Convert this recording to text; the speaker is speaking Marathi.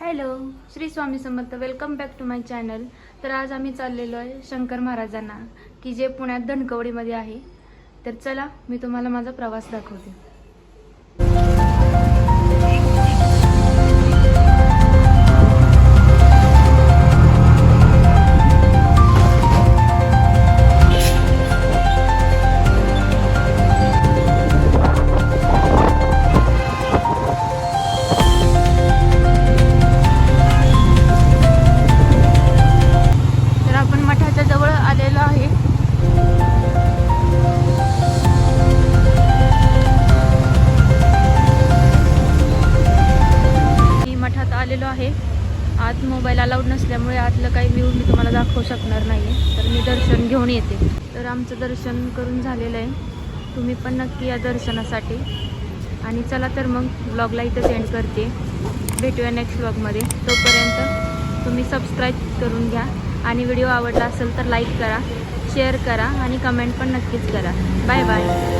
Hello Shri Swami Samarth. Welcome back to my channel तर आज आम्ही चाललेलो आहे शंकर महाराजांना की जे पुण्यात धनकवडीमध्ये आहे. तर चला मी तुम्हाला माझा प्रवास दाखवते. जवळ आलेलो आहे. मी मठात आलेलो आहे. आत मोबाईल अलाउड नसल्यामुळे आतलं काही व्ह्यू मी तुम्हाला दाखवू शकणार नाही तर मी दर्शन घेऊन येते. तर आमचं दर्शन करून झालेलं आहे. तुम्ही पण नक्की या दर्शनासाठी. आणि चला तर मग ब्लॉगला इथं सेंड करते. भेटूया नेक्स्ट ब्लॉगमध्ये तोपर्यंत तुम्ही सबस्क्राईब करून घ्या. आणि व्हिडिओ आवडला असेल तर लाईक करा शेअर करा आणि कमेंट पण नक्कीच करा. Bye bye.